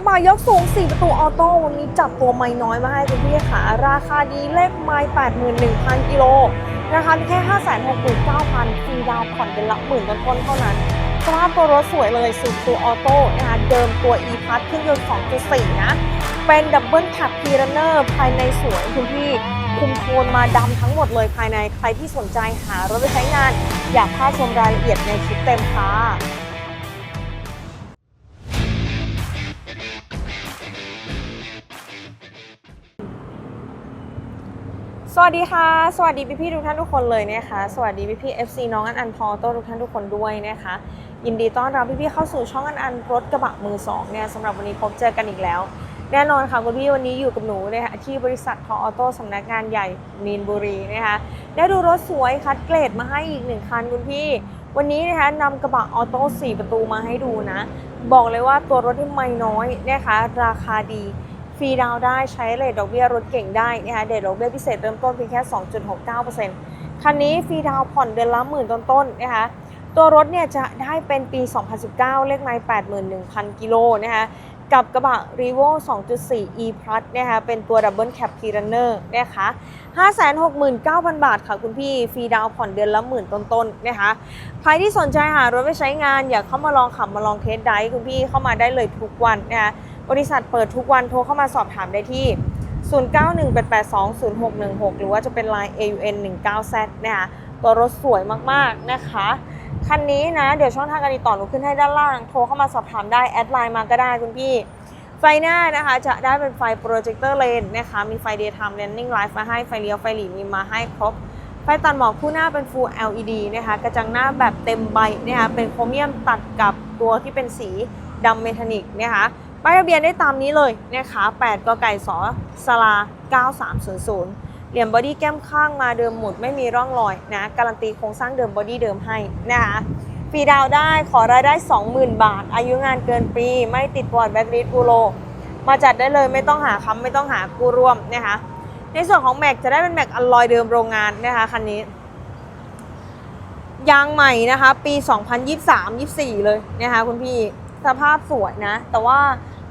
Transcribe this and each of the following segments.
ระบะยกสูง 4 ประตูออโต้วันนี้จับตัวไม่น้อยมาให้คุณพี่ค่ะราคาดีเลขไม่81,000 กิโลราคาแค่ 569,000ฟรีดาวน์ผ่อนเดือนละหมื่นต้นๆเท่านั้นสภาพตัวรถสวยเลยสูงตัวออโต้นะคะเดิมตัว e p a s เครื่องยนต์ 2.4 นะ เป็นดับเบิลแคปพีรันเนอร์ภายในสวยคุณพี่คุมโทนมาดำทั้งหมดเลยภายในใครที่สนใจหารถไปใช้งาน อยากพลาดชมรายละเอียดในคลิปเต็มค่ะ วัสดีค่ะ สวัสดีพี่พี่ทุกท่านทุกคนเลยนะคะ สวัสดีพี่พี่ๆ FC น้องอันอันพอโต้ทุกท่านทุกคนด้วยนะคะ ยินดีต้อนรับพี่พี่เข้าสู่ช่องอันอันรถกระบะมือสองเนี่ยสำหรับวันนี้พบเจอกันอีกแล้ว แน่นอนค่ะคุณพี่วันนี้อยู่กับหนูนะคะที่บริษัททออโต้สำนักงานใหญ่มีนบุรีนะคะได้ดูรถสวยคัดเกรดมาให้อีกหนึ่งคันคุณพี่ วันนี้นะคะนำกระบะออโต้4ประตูมาให้ดูนะ บอกเลยว่าตัวรถที่ไม่น้อยนะคะราคาดี ฟรีดาวได้ใช้เลทดอกเบี้ยรถเก่งได้นะคะเดทดอกเบี้ยพิเศษเริ่มต้นเพียงแค่ 2.69%คันนี้ฟรีดาวผ่อนเดือนละหมื่นต้นๆนะคะตัวรถเนี่ยจะได้เป็นปี 2019 เลขไมล์81,000 กิโลนะคะกับกระบะ r e v o 2.4 e plus นะคะเป็นตัว Double Cab p r u n n e r นะคะ 569,000 บาทค่ะคุณพี่ ฟรีดาวผ่อนเดือนละหมื่นต้นๆนะคะ ใครที่สนใจหารถไปใช้งานอยากเข้ามาลองขับมาลองเทสไดรฟ์คุณพี่เข้ามาได้เลยทุกวันนะคะ บริษัทเปิดทุกวันโทรเข้ามาสอบถามได้ที่ 0918820616 หรือว่าจะเป็น Line AUN 19Z นะคะตัวรถสวยมากๆนะคะคันนี้นะ เดี๋ยวช่องทางการติดต่อหนูขึ้นให้ด้านล่าง โทรเข้ามาสอบถามได้ แอดไลน์มาก็ได้คุณพี่ ไฟหน้านะคะ จะได้เป็นไฟโปรเจคเตอร์เลนนะคะ มีไฟ daytime running light มาให้ ไฟเลี้ยว ไฟหลีมีมาให้ครบ ไฟตัดหมอกคู่หน้าเป็น full LED นะคะ กระจังหน้าแบบเต็มใบนะคะ เป็นโครเมียมตัดกับตัวที่เป็นสีดำเมทัลลิกนะคะ ป้ายทะเบียนได้ตามนี้เลยนะคะ8กไก่สอสลา 9300 เหลี่ยมบอดี้แก้มข้างมาเดิมหมุดไม่มีร่องรอยนะ การันตีโครงสร้างเดิมบอดี้เดิมให้นะคะฟรีดาวได้ขอรายได้ 20,000 บาท อายุงานเกินปี ไม่ติดบอร์ดแบ็กลิสบูโรมาจัดได้เลยไม่ต้องหาคำไม่ต้องหากู้ร่วมนะคะในส่วนของแม็กจะได้เป็นแม็กอลลอยเดิมโรงงานนะคะคันนี้ ยางใหม่นะคะ ปี 2023-24 เลยนะคะคุณพี่ สภาพสวยนะ แต่ว่า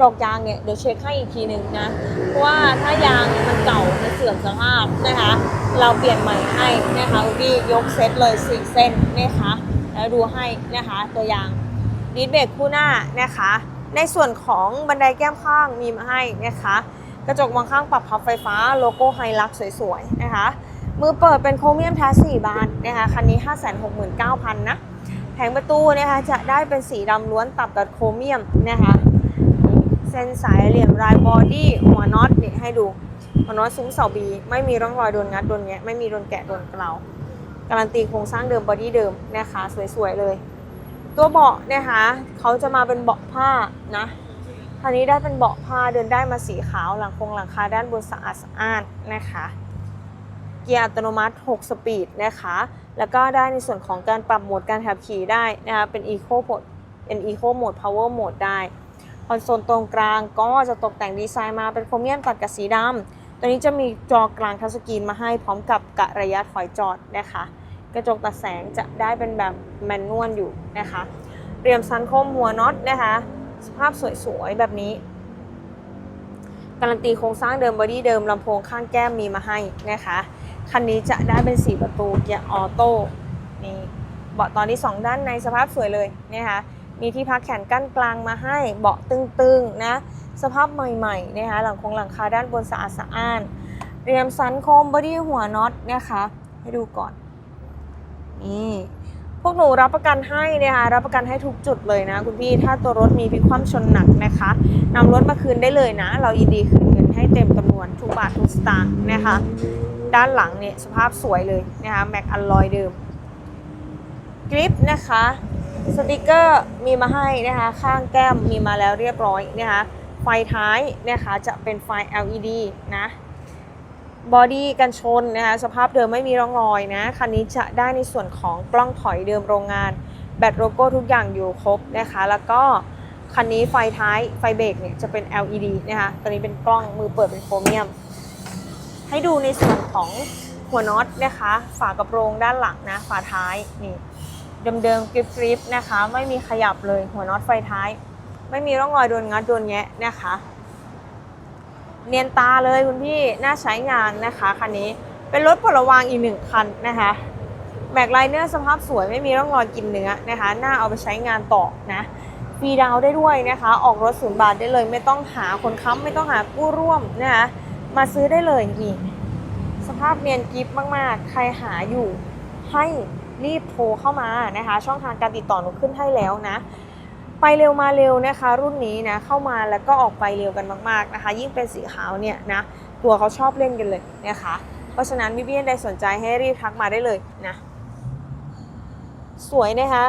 ดอกยางเนี่ยเดี๋ยวเช็คให้อีกทีหนึ่งนะ เพราะว่าถ้ายางมันเก่ามันเสื่อมสภาพนะคะ เราเปลี่ยนใหม่ให้นะคะคุณพี่ยกเซตเลยสี่เส้นนะคะแล้วดูให้นะคะตัวยางดิสเบรกคู่หน้านะคะ ในส่วนของบันไดแก้มข้างมีมาให้นะคะ กระจกมองข้างปรับพับไฟฟ้าโลโก้ไฮลักสวยๆนะคะ มือเปิดเป็นโครเมียมแท้4บานนะคะคันนี้ 569,000นะ แผงประตูนะคะจะได้เป็นสีดำล้วนตัดกับโครเมียมนะคะเส้นสายเหลี่ยมลายบอดี้หัวน็อตเนี่ยให้ดูหัวน็อตซุ้มเสาบีไม่มีร่องรอยโดนงัดโดนแงะไม่มีโดนแกะโดนเกลาการันตีโครงสร้างเดิมบอดี้เดิมนะคะสวยๆเลย ตัวเบาะนะคะเขาจะมาเป็นเบาะผ้านะคันนี้ได้เป็นเบาะผ้าเดินได้มาสีขาวหลังคงหลังคาด้านบนสะอาดสะอ้านนะคะ เกียร์อัตโนมัติ 6 สปีดนะคะ แล้วก็ได้ในส่วนของการปรับโหมดการขับขี่ได้นะคะ เป็น Eco Mode เป็น Eco Mode Power Mode ได้คอนโซลตรงกลางก็จะตกแต่งดีไซน์มาเป็นโครเมียมตัดกับสีดำตัวนี้จะมีจอกลางทัชสกรีนมาให้พร้อมกับกะระยะถอยจอดนะคะ กระจกตัดแสงจะได้เป็นแบบแมนนวลอยู่นะคะเรียมซันโคมหัวน็อตนะคะ สภาพสวยๆแบบนี้การันตีโครงสร้างเดิมบอดี้เดิมลำโพงข้างแก้มมีมาให้นะคะ คันนี้จะได้เป็น 4 ประตูเกียร์ออโต้นี่เบาะตอนนี้2ด้านในสภาพสวยเลยนะคะมีที่พักแขนกั้นกลางมาให้เบาะตึงๆนะสภาพใหม่ๆนะคะหลังคงหลังคาด้านบนสะอาดสะอ้านเรียมซันโคมบอดี้หัวน็อตนะคะให้ดูก่อนนี่พวกหนูรับประกันให้นะคะรับประกันให้ทุกจุดเลยนะ คุณพี่ถ้าตัวรถมีพิกคว่ำชนหนักนะคะนำรถมาคืนได้เลยนะ เรายินดีคืนเงินให้เต็มจำนวนทุกบาททุกสตางค์นะคะ ด้านหลังเนี่ยสภาพสวยเลยนะคะแม็กอัลลอยเดิมกริปนะคะสติกเกอร์มีมาให้นะคะข้างแก้มมีมาแล้วเรียบร้อยนะคะไฟท้ายนะคะจะเป็นไฟ LED นะบอดี้กันชนนะคะสภาพเดิมไม่มีร่องรอยนะคันนี้จะได้ในส่วนของกล้องถอยเดิมโรงงาน แบตโลโก้ทุกอย่างอยู่ครบนะคะแล้วก็คันนี้ไฟท้ายไฟเบรกเนี่ยจะเป็น LED นะคะตัวนี้เป็นกล้องมือเปิดเป็นโครเมียม ให้ดูในส่วนของหัวน็อตนะคะ ฝากระโปรงด้านหลังนะ ฝาท้ายนี่เดิมๆกริบๆนะคะ ไม่มีขยับเลยหัวน็อตไฟท้าย ไม่มีร่องรอยโดนงัดโดนแงะนะคะ เนียนตาเลยคุณพี่น่าใช้งานนะคะคันนี้เป็นรถปลดระวางอีกหนึ่งคันนะคะแม็กไลเนอร์สภาพสวยไม่มีร่องรอยกินเนื้อนะคะน่าเอาไปใช้งานต่อนะฟรีดาวได้ด้วยนะคะ ออกรถศูนย์บาทได้เลย ไม่ต้องหาคนค้ำไม่ต้องหากู้ร่วมนะคะ มาซื้อได้เลยนี่สภาพเนียนกิฟมากๆ ใครหาอยู่ให้รีบโทรเข้ามานะคะ ช่องทางการติดต่อหนูขึ้นให้แล้วนะ ไปเร็วมาเร็วนะคะ รุ่นนี้นะเข้ามาแล้วก็ออกไปเร็วกันมาก ๆนะคะ ยิ่งเป็นสีขาวเนี่ยนะตัวเขาชอบเล่นกันเลยนะคะ เพราะฉะนั้นพี่พี่ๆใดสนใจให้รีบทักมาได้เลยนะ สวยนะคะ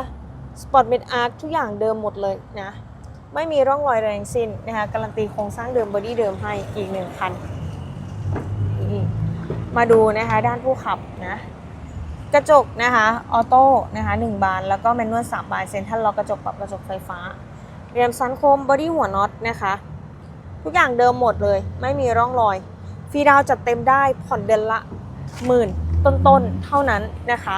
สปอร์ตเมดอาร์ทุกอย่างเดิมหมดเลยนะ ไม่มีร่องรอยแรงสิ้นนะคะการันตีโครงสร้างเดิมบอดี้เดิมให้อีกหนึ่งคัน มาดูนะคะด้านผู้ขับนะกระจกนะคะออโต้นะคะหนึ่งบาน แล้วก็แมนนวลสามบานเซ็นทรัลล็อกกระจกปรับกระจกไฟฟ้าเรียมซันโคมบอดี้หัวน็อตนะคะ ทุกอย่างเดิมหมดเลย ไม่มีร่องรอย ฟรีดาวจัดเต็มได้ผ่อนเดือนละหมื่นต้นๆเท่านั้นนะคะ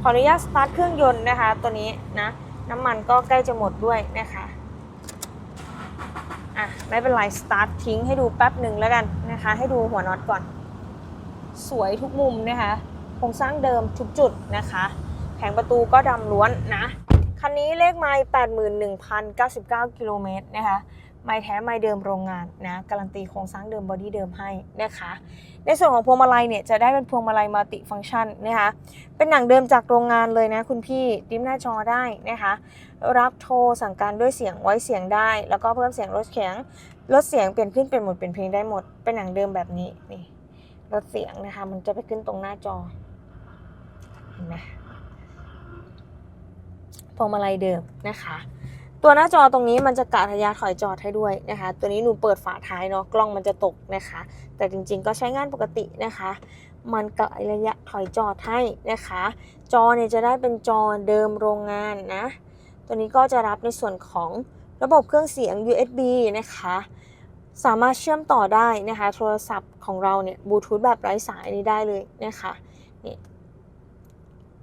ขออนุญาตสตาร์ทเครื่องยนต์นะคะ ตัวนี้นะน้ำมันก็ใกล้จะหมดด้วยนะคะอะไม่เป็นไรสตาร์ททิ้งให้ดูแป๊บหนึ่งแล้วกันนะคะ ให้ดูหัวน็อตก่อน สวยทุกมุมนะคะโครงสร้างเดิมทุกจุดนะคะ แผงประตูก็ดำล้วนนะ คันนี้เลขไมล์81,099 กิโลเมตรนะคะไม้แท้ไม้เดิมโรงงานนะการันตีโครงสร้างเดิมบอดี้เดิมให้นะคะ ในส่วนของพวงมาลัยเนี่ยจะได้เป็นพวงมาลัยมัลติฟังก์ชันนะคะเป็นหนังเดิมจากโรงงานเลยนะคุณพี่ดิมหน้าจอได้นะคะรับโทรสั่งการด้วยเสียงไว้เสียงได้ แล้วก็เพิ่มเสียงลดเสียงลดเสียงเปลี่ยนขึ้นเป็นหมดเป็นเพลงได้หมด เป็นหนังเดิมแบบนี้นี่ ลดเสียงนะคะ มันจะไปขึ้นตรงหน้าจอ เห็นไหมพวงมาลัยเดิมนะคะ ตัวหน้าจอตรงนี้มันจะกะระยะถอยจอดให้ด้วยนะคะ ตัวนี้หนูเปิดฝาท้ายเนาะกล้องมันจะตกนะคะ แต่จริงๆ ก็ใช้งานปกตินะคะ มันกะระยะถอยจอดให้นะคะ จอเนี่ยจะได้เป็นจอเดิมโรงงานนะ ตัวนี้ก็จะรับในส่วนของระบบเครื่องเสียง USB นะคะ สามารถเชื่อมต่อได้นะคะ โทรศัพท์ของเราเนี่ยบลูทูธแบบไร้สายนี้ได้เลยนะคะนี่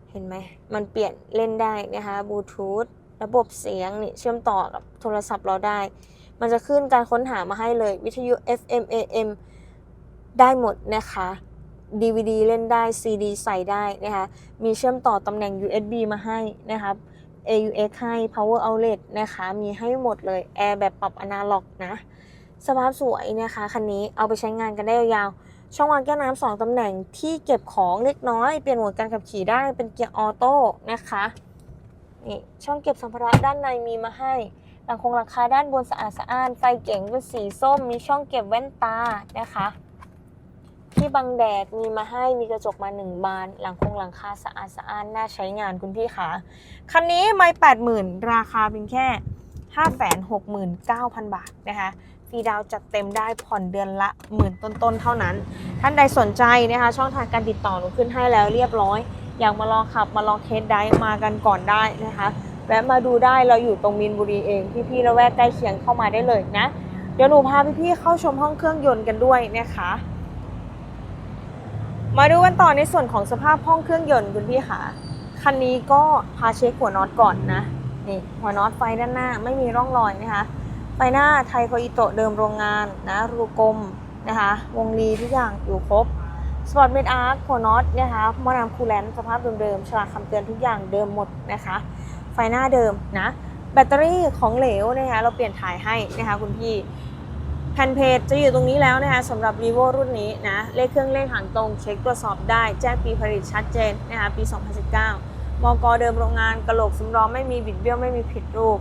เห็นไหมมันเปลี่ยนเล่นได้นะคะบลูทูธระบบเสียงนี่เชื่อมต่อกับโทรศัพท์เราได้ มันจะขึ้นการค้นหามาให้เลย วิทยุ FM AM ได้หมดนะคะ DVD เล่นได้ CD ใส่ได้นะคะ มีเชื่อมต่อตำแหน่ง USB มาให้นะคะ AUX ให้ Power Outlet นะคะ มีให้หมดเลย แอร์แบบปรับอนาล็อกนะ สภาพสวยนะคะคันนี้เอาไปใช้งานกันได้ยาวๆช่องวางแก้วน้ำสองตำแหน่งที่เก็บของเล็กน้อย เปลี่ยนโหมดการขับขี่ได้เป็นเกียร์ออโต้นะคะนี่ช่องเก็บสัมภาระด้านในมีมาให้หลังคงหลังคาด้านบนสะอาดสะอ้านไฟเก๋งเป็นสีส้ม มีช่องเก็บแว่นตานะคะ ที่บังแดดมีมาให้มีกระจกมาหนึ่งบาน หลังคงหลังคาสะอาดสะอ้านน่าใช้งานคุณพี่คะคันนี้ไม่แปดหมื่นราคาเพียงแค่ห้าแสนหกหมื่นเก้าพันบาทนะคะ ฟรีดาวจัดเต็มได้ผ่อนเดือนละหมื่นต้นๆเท่านั้น ท่านใดสนใจนะคะ ช่องทางการติดต่อหนูขึ้นให้แล้วเรียบร้อย อยากมาลองขับมาลองเทสได้มากันก่อนได้นะคะแวะมาดูได้เราอยู่ตรงมินบุรีเองพี่ๆละแวกใกล้เคียงเข้ามาได้เลยนะ เดี๋ยวหนูพาพี่ๆเข้าชมห้องเครื่องยนต์กันด้วยนะคะ มาดูกันต่อในส่วนของสภาพห้องเครื่องยนต์คุณพี่ค่ะคันนี้ก็พาเช็คหัวน็อตก่อนนะนี่หัวน็อตไฟด้านหน้าไม่มีร่องรอยนะคะ ไฟหน้าไทโคอิโตะเดิมโรงงานนะรูกลมนะคะ วงรีทุกอย่างอยู่ครบสปอร์ตเมดอาร์หัวน็อตนะคะมอน้ำคูลแลนต์สภาพเดิมๆฉลากคำเตือนทุกอย่างเดิมหมดนะคะ ไฟหน้าเดิมนะ แบตเตอรี่ของเหลวนะคะเราเปลี่ยนถ่ายให้นะคะคุณพี่แผ่นเพจจะอยู่ตรงนี้แล้วนะคะสำหรับ vivo รุ่นนี้นะ เลขเครื่องเลขหางตรงเช็คตรวจสอบได้ แจ้งปีผลิตชัดเจนนะคะปี 2019มกเดิมโรงงานกระโหลกสำรองไม่มีบิดเบี้ยวไม่มีผิดรูป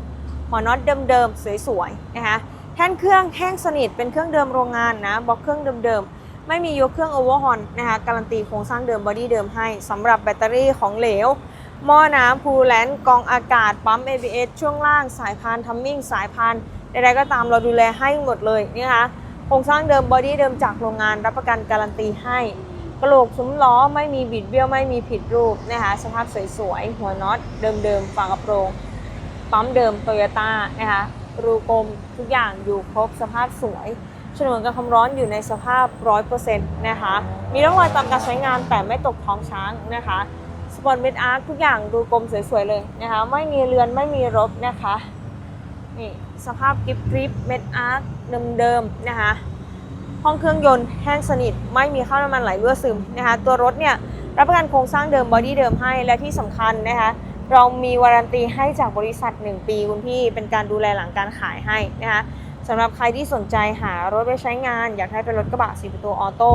หัวน็อตเดิมๆสวยๆนะคะแท่นเครื่องแห้งสนิทเป็นเครื่องเดิมโรงงานนะบล็อกเครื่องเดิมๆไม่มียกเครื่องโอเวอร์ฮอนนะคะการันตีโครงสร้างเดิมบอดี้เดิมให้สำหรับแบตเตอรี่ของเหลวหม้อน้ำพูลแลนด์กองอากาศ ปั๊ม ABS ช่วงล่างสายพานทัมมิ่งสายพานใดๆก็ตามเราดูแลให้หมดเลยนะคะโครงสร้างเดิมบอดี้เดิมจากโรงงานรับประกันการันตีให้กระโหลกซุ้มล้อไม่มีบิดเบี้ยวไม่มีผิดรูปนะคะสภาพสวยๆ หัวน็อตเดิมๆฝากระโปรง ปั๊มเดิมโตโยต้านะคะรูกลมทุกอย่างอยู่ครบสภาพสวยฉนวนกันความร้อนอยู่ในสภาพ 100%นะคะ มีร่องรอยตามการใช้งานแต่ไม่ตกท้องช้างนะคะสปอร์ตเมดอาร์ทุกอย่างดูกลมสวย ๆ เลยนะคะ ไม่มีเรือนไม่มีรบนะคะนี่สภาพกริบกริบเม็ดอาร์คเดิมๆนะคะ ห้องเครื่องยนต์แห้งสนิท ไม่มีข้าวน้ำมันไหลรั่วซึมนะคะ ตัวรถเนี่ยรับประกันโครงสร้างเดิมบอดี้เดิมให้และที่สำคัญนะคะ เรามีวารันตีให้จากบริษัท 1 ปีคุณพี่เป็นการดูแลหลังการขายให้นะคะสำหรับใครที่สนใจหารถไว้ใช้งาน อยากให้เป็นรถกระบะสีประตูออโต้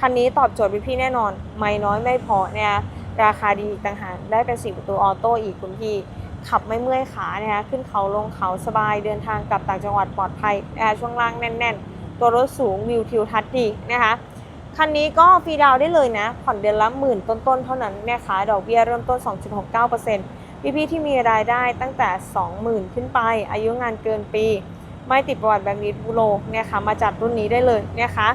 คันนี้ตอบโจทย์พี่ๆแน่นอน ไม่น้อยไม่พอเนะคะราคาดีต่างหากได้เป็นสีประตูออโต้อีกคุณพี่ขับไม่เมื่อยขานะคะขึ้นเขาลงเขาสบายเดินทางกลับต่างจังหวัดปลอดภัยนะคะช่วงล่างแน่น ๆ ตัวรถสูงวิวทิวทัศน์ดีนะคะ คันนี้ก็ฟรีดาวได้เลยนะ ผ่อนเดือนละหมื่นต้นๆ เท่านั้นนะคะดอกเบี้ยเริ่มต้น 2.69%พี่ๆที่มีรายได้ตั้งแต่ 20,000 ขึ้นไป อายุงานเกินปี ไม่ติดประวัติแบงค์นิดบูโรเนี่ยค่ะมาจัดรุ่นนี้ได้เลยนะคะ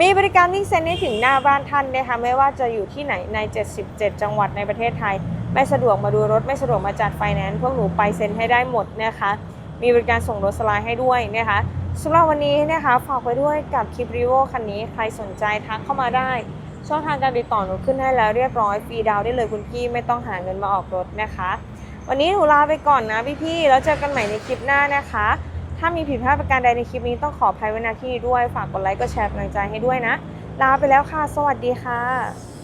มีบริการวิ่งเซ็นให้ถึงหน้าบ้านท่านนะคะไม่ว่าจะอยู่ที่ไหนใน 77 จังหวัดในประเทศไทย ไม่สะดวกมาดูรถไม่สะดวกมาจัดไฟแนนซ์พวกหนูไปเซ็นให้ได้หมดนะคะ มีบริการส่งรถสไลด์ให้ด้วยนะคะ สำหรับวันนี้นะคะฝากไว้ด้วยกับคลิปรีโวคันนี้ใครสนใจทักเข้ามาได้ ช่องทางการติดต่อหนูขึ้นให้แล้วเรียบร้อยฟรีดาวน์ได้เลยคุณพี่ไม่ต้องหาเงินมาออกรถนะคะ วันนี้หนูลาไปก่อนนะพี่ๆแล้วเจอกันใหม่ในคลิปหน้านะคะ ถ้ามีผิดพลาดประการใดในคลิปนี้ต้องขออภัยไว้ณที่นี้ด้วยฝากกดไลค์กดแชร์กำลังใจให้ด้วยนะ ลาไปแล้วค่ะ สวัสดีค่ะ